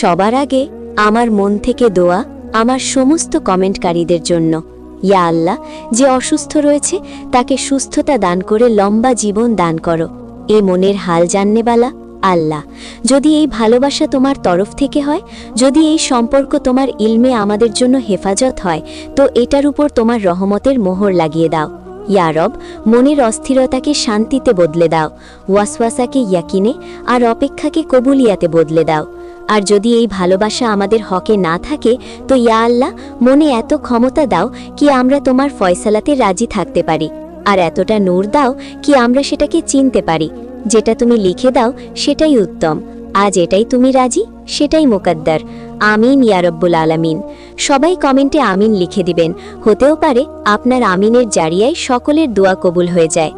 সবার আগে আমার মন থেকে দোয়া আমার সমস্ত কমেন্টকারীদের জন্য। ইয়া আল্লাহ, যে অসুস্থ রয়েছে, তাকে সুস্থতা দান করে লম্বা জীবন দান করো। এ মনের হাল জাননেবালা আল্লাহ। যদি এই ভালোবাসা তোমার তরফ থেকে হয়, যদি এই সম্পর্ক তোমার ইলমে আমাদের জন্য হেফাজত হয়, তো এটার উপর তোমার রহমতের মোহর লাগিয়ে দাও। ইয়ারব মনের অস্থিরতাকে শান্তিতে বদলে দাও। ওয়াসওয়াসাকে ইয়াকিনে আর অপেক্ষাকে কবুলিয়াতে বদলে দাও। আর যদি এই ভালোবাসা আমাদের হকে না থাকে, তো ইয়া আল্লাহ, মনে এত ক্ষমতা দাও কি আমরা তোমার ফয়সালাতে রাজি থাকতে পারি। আর এতটা নূর দাও কি আমরা সেটাকে চিনতে পারি। যেটা তুমি লিখে দাও, সেটাই উত্তম। আজ এটাই তুমি রাজি, সেটাই মোকাদ্দার। আমিন ইয়ারব্বুল আলামিন। সবাই কমেন্টে আমিন লিখে দিবেন। হতেও পারে আপনার আমিনের জারিয়ায় সকলের দোয়া কবুল হয়ে যায়।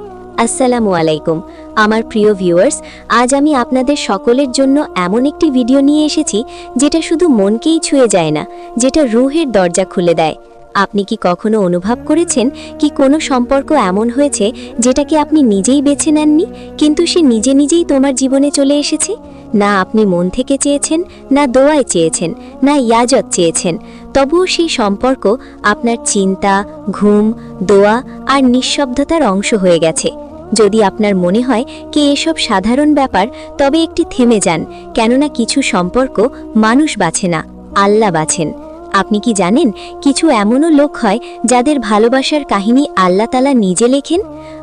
আসসালামু আলাইকুম। আমার প্রিয় ভিউয়ার্স, আজ আমি আপনাদের সকলের জন্য এমন একটি ভিডিও নিয়ে এসেছি যেটা শুধু মনকেই ছুঁয়ে যায় না, যেটা রুহের দরজা খুলে দেয়। আপনি কি কখনো অনুভব করেছেন কি কোনো সম্পর্ক এমন হয়েছে যেটাকে আপনি নিজেই বেছে নেননি, কিন্তু সে নিজে নিজেই তোমার জীবনে চলে এসেছে? না আপনি মন থেকে চেয়েছেন, না দোয়ায় চেয়েছেন, না ইয়াজত চেয়েছেন, তবুও সেই সম্পর্ক আপনার চিন্তা, ঘুম, দোয়া আর নিঃশব্দতার অংশ হয়ে গেছে। যদি আপনার মনে হয় কি এসব সাধারণ ব্যাপার, তবে একটি থেমে যান, কেননা কিছু সম্পর্ক মানুষ বাছে না, আল্লাহ বাছেন। আপনি কি জানেন কিছু এমনও লোক হয় যাদের ভালোবাসার কাহিনী আল্লাহ তালা নিজে লেখেন?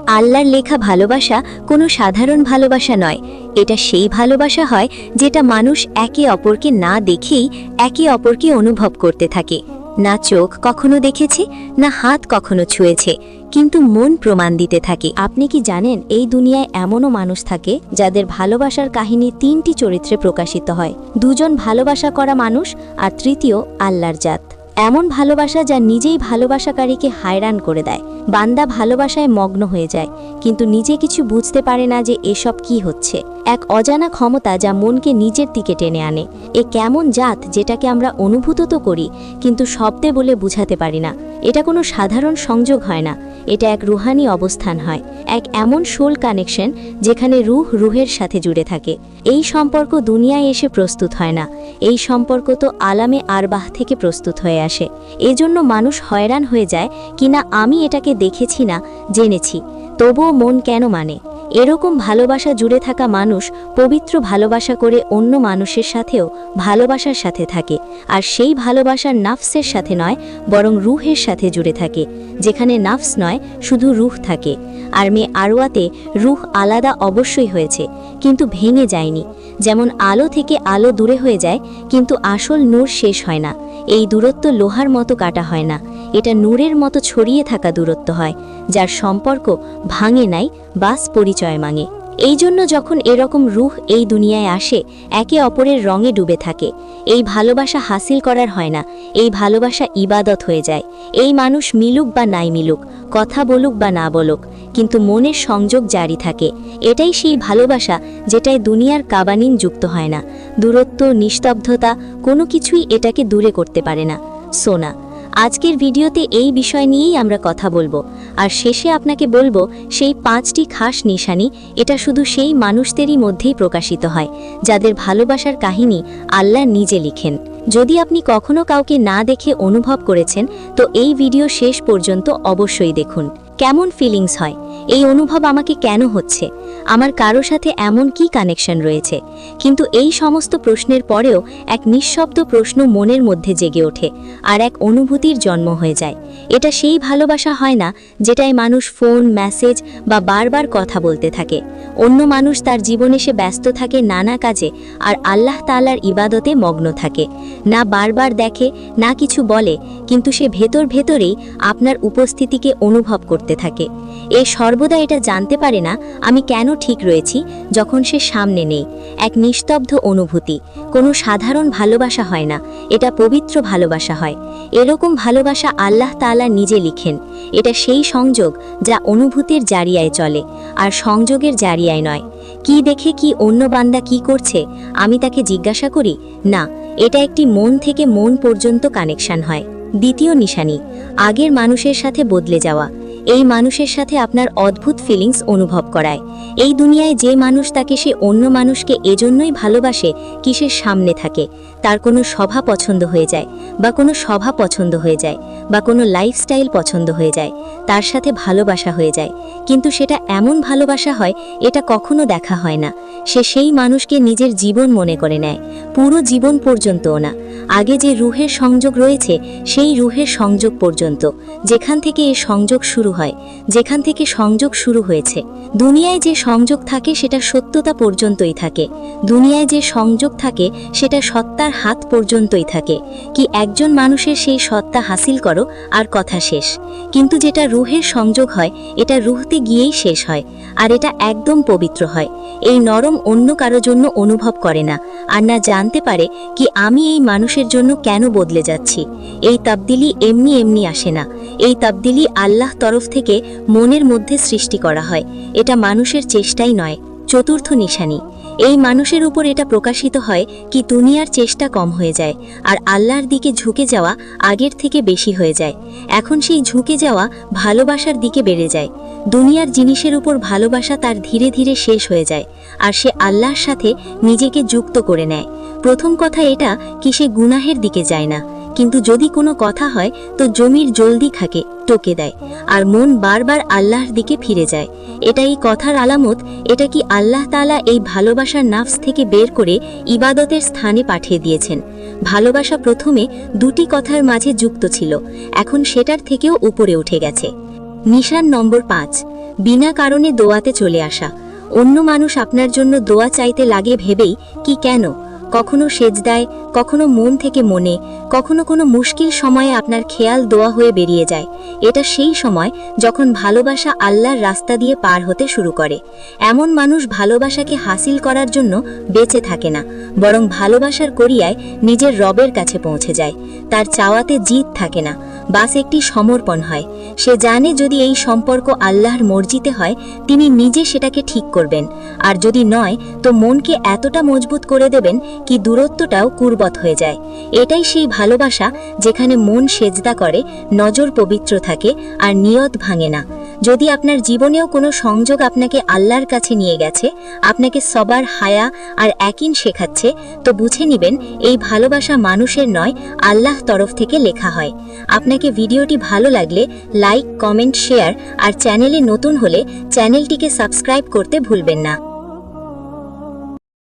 আল্লাহর লেখা ভালোবাসা কোনো সাধারণ ভালোবাসা নয়। এটা সেই ভালোবাসা হয় যেটা মানুষ একে অপরকে না দেখেই একে অপরকে অনুভব করতে থাকে। না চোখ কখনো দেখেছে, না হাত কখনো ছুঁয়েছে, কিন্তু মন প্রমাণ দিতে থাকে। আপনি কি জানেন এই দুনিয়ায় এমনও মানুষ থাকে যাদের ভালোবাসার কাহিনী তিনটি চরিত্রে প্রকাশিত হয়? দুজন ভালোবাসা করা মানুষ আর তৃতীয় আল্লাহর জাত। এমন ভালোবাসা যা নিজেই ভালোবাসাকারীকে হায়রান করে দেয়। বান্দা ভালোবাসায় মগ্ন হয়ে যায়, কিন্তু নিজে কিছু বুঝতে পারে না যে এসব কি হচ্ছে। এক অজানা ক্ষমতা যা মনকে নিজের দিকে টেনে আনে। এ কেমন জাত যেটাকে আমরা অনুভূত তো করি, কিন্তু শব্দে বলে বুঝাতে পারি না। এটা কোনো সাধারণ সংযোগ হয় না। এটা এক রুহানি অবস্থান হয়, এক এমন সোল কানেকশন যেখানে রুহ রুহের সাথে জুড়ে থাকে। এই সম্পর্ক দুনিয়ায় এসে প্রস্তুত হয় না। এই সম্পর্ক তো আলামে আরবাহ থেকে প্রস্তুত হয়ে আসে। এজন্য মানুষ হয়রান হয়ে যায়, কিনা আমি এটাকে দেখেছি না, জেনেছি। তবুও মন কেন মানে? এরকম ভালোবাসা জুড়ে থাকা মানুষ পবিত্র ভালোবাসা করে অন্য মানুষের সাথেও ভালোবাসার সাথে থাকে। আর সেই ভালোবাসার নাফসের সাথে নয়, বরং রুহের সাথে জুড়ে থাকে, যেখানে নাফস নয়, শুধু রুহ থাকে। আর মেয়ে আরওয়াতে রুহ আলাদা অবশ্যই হয়েছে, কিন্তু ভেঙে যায়নি। যেমন আলো থেকে আলো দূরে হয়ে যায়, কিন্তু আসল নূর শেষ হয় না। এই দূরত্ব লোহার মতো কাটা হয় না। এটা নূরের মতো ছড়িয়ে থাকা দূরত্ব হয়, যার সম্পর্ক ভাঙে নাই বাস পরিচয় মাঙে। এই জন্য যখন এরকম রুহ এই দুনিয়ায় আসে, একে অপরের রঙে ডুবে থাকে। এই ভালোবাসা হাসিল করার হয় না, এই ভালোবাসা ইবাদত হয়ে যায়। এই মানুষ মিলুক বা নাই মিলুক, কথা বলুক বা না বলুক, কিন্তু মনের সংযোগ জারি থাকে। এটাই সেই ভালোবাসা যেটায় দুনিয়ার কাবানিন যুক্ত হয় না। দূরত্ব, নিস্তব্ধতা কোনো কিছুই এটাকে দূরে করতে পারে না। সোনা আজকের ভিডিওতে এই বিষয় নিয়েই আমরা কথা বলব। আর শেষে আপনাকে বলব, সেই পাঁচটি খাস নিশানি, এটা শুধু সেই মানুষদেরই মধ্যেই প্রকাশিত হয়, যাদের ভালোবাসার কাহিনী আল্লাহ নিজে লিখেন। যদি আপনি কখনো কাউকে না দেখে অনুভব করেছেন, তো এই ভিডিও শেষ পর্যন্ত অবশ্যই দেখুন। কেমন ফিলিংস হয়? এই অনুভব আমাকে কেন হচ্ছে? আমার কারও সাথে এমন কি কানেকশন রয়েছে? কিন্তু এই সমস্ত প্রশ্নের পরেও এক নিঃশব্দ প্রশ্ন মনের মধ্যে জেগে ওঠে আর এক অনুভূতির জন্ম হয়ে যায়। এটা সেই ভালোবাসা হয় না যেটায় মানুষ ফোন মেসেজ বা বারবার কথা বলতে থাকে। অন্য মানুষ তার জীবনে সে ব্যস্ত থাকে নানা কাজে আর আল্লাহ তালার ইবাদতে মগ্ন থাকে। না বারবার দেখে, না কিছু বলে, কিন্তু সে ভেতর ভেতরেই আপনার উপস্থিতিকে অনুভব করতে থাকে। এ সর্বদা এটা জানতে পারে না, আমি কেন ঠিক রয়েছি, যখন সে সামনে নেই। এক নিস্তব্ধ অনুভূতি। কোনো সাধারণ ভালোবাসা হয় না, এটা পবিত্র ভালোবাসা হয়। এরকম ভালোবাসা আল্লাহ তাআলা নিজে লিখেন। এটা সেই সংযোগ যা অনুভূতির জারিয়ায় চলে, আর সংযোগের জারিয়ায় নয়। কি দেখে কি অন্য বান্দা কি করছে, আমি তাকে জিজ্ঞাসা করি, না, এটা একটি মন থেকে মন পর্যন্ত কানেকশন হয়। দ্বিতীয় নিশানি, আগের মানুষের সাথে বদলে যাওয়া। এই মানুষের সাথে আপনার অদ্ভুত ফিলিংস অনুভব করায়। এই দুনিয়ায় যে মানুষ তাকে সে অন্য মানুষকে এজন্যই ভালোবাসে, কিসের সামনে থাকে? তার কোনো স্বভাব পছন্দ হয়ে যায় বা কোনো স্বভাব পছন্দ হয়ে যায় বা কোনো লাইফস্টাইল পছন্দ হয়ে যায়, তার সাথে ভালোবাসা হয়ে যায়। কিন্তু সেটা এমন ভালোবাসা হয়, এটা কখনো দেখা হয় না। সে সেই মানুষকে নিজের জীবন মনে করে নেয়, পুরো জীবন পর্যন্তও না। আগে যে রুহের সংযোগ রয়েছে, সেই রুহের সংযোগ পর্যন্ত, যেখান থেকে এই সংযোগ শুরু হয়, যেখান থেকে সংযোগ শুরু হয়েছে। দুনিয়ায় যে সংযোগ থাকে, সেটা সত্যতা পর্যন্তই থাকে। দুনিয়ায় যে সংযোগ থাকে, সেটা সত্তার হাত পর্যন্তই থাকে। কি একজন মানুষের সেই সত্তা হাসিল করো, আর কথা শেষ। কিন্তু যেটা রুহের সংযোগ হয়, এটা রুহতে গিয়েই শেষ হয়, আর এটা একদম পবিত্র হয়। এই নরম অন্য কারও জন্য অনুভব করে না, আর না জানতে পারে কি আমি এই মানুষের জন্য কেন বদলে যাচ্ছি। এই তাবদিলি এমনি এমনি আসে না। এই তাবদিলি আল্লাহ তরফ থেকে মনের মধ্যে সৃষ্টি করা হয়। এটা মানুষের চেষ্টাই নয়, চতুর্থ নিশানি। এই মানুষের উপর এটা প্রকাশিত হয় কি দুনিয়ার চেষ্টা কম হয়ে যায় আর আল্লাহর দিকে ঝুঁকে যাওয়া আগের থেকে বেশি হয়ে যায়। এখন সেই ঝুঁকে যাওয়া ভালোবাসার দিকে বেড়ে যায়। দুনিয়ার জিনিসের উপর ভালোবাসা তার ধীরে ধীরে শেষ হয়ে যায় আর সে আল্লাহর সাথে নিজেকে যুক্ত করে নেয়। প্রথম কথা এটা কি সে গুনাহের দিকে যায় না। কিন্তু যদি কোনো কথা হয়, তো জমির জলদি খাকে, টোকে দেয়, আর মন বারবার আল্লাহর দিকে ফিরে যায়। এটা এই কথার আলামত, এটা কি আল্লাহ তাআলা এই ভালোবাসার নাফস থেকে বের করে ইবাদতের স্থানে পাঠিয়ে দিয়েছেন? ভালোবাসা প্রথমে দুটি কথার মাঝে যুক্ত ছিল, এখন সেটার থেকেও উপরে উঠে গেছে। নিশান নম্বর পাঁচ, বিনা কারণে দোয়াতে চলে আসা। অন্য মানুষ আপনার জন্য দোয়া চাইতে লাগে ভেবেই, কি কেন? কখনো সেজদায় কখনো মন থেকে মনে, কখনো কোনো মুশকিল সময়ে আপনার খেয়াল দোয়া হয়ে বেরিয়ে যায়। এটা সেই সময় যখন ভালোবাসা আল্লাহর রাস্তা দিয়ে পার হতে শুরু করে। এমন মানুষ ভালোবাসাকে হাসিল করার জন্য বেঁচে থাকে না, বরং ভালোবাসার করিয়ায় নিজের রবের কাছে পৌঁছে যায়। তার চাওয়াতে জিত থাকে না। বাস একটি সমর্পণ হয়। সে জানে যদি এই সম্পর্ক আল্লাহর মর্জিতে হয়, তিনি নিজে সেটাকে ঠিক করবেন। আর যদি নয়, তো মনকে এতটা মজবুত করে দেবেন কি দূরত্বটাও কুর্বত হয়ে যায়। এটাই সেই ভালোবাসা যেখানে মন সেজদা করে, নজর পবিত্র থাকে, আর নিয়ত ভাঙে না। যদি আপনার জীবনেও কোনো সংযোগ আপনাকে আল্লাহর কাছে নিয়ে গেছে, আপনাকে সবার হায়া আর একিন শেখাচ্ছে, তো বুঝে নেবেন এই ভালোবাসা মানুষের নয় আল্লাহ তরফ থেকে লেখা হয়। আপনাকে ভিডিওটি ভালো লাগলে লাইক, কমেন্ট, শেয়ার আর চ্যানেলে নতুন হলে চ্যানেলটিকে সাবস্ক্রাইব করতে ভুলবেন না।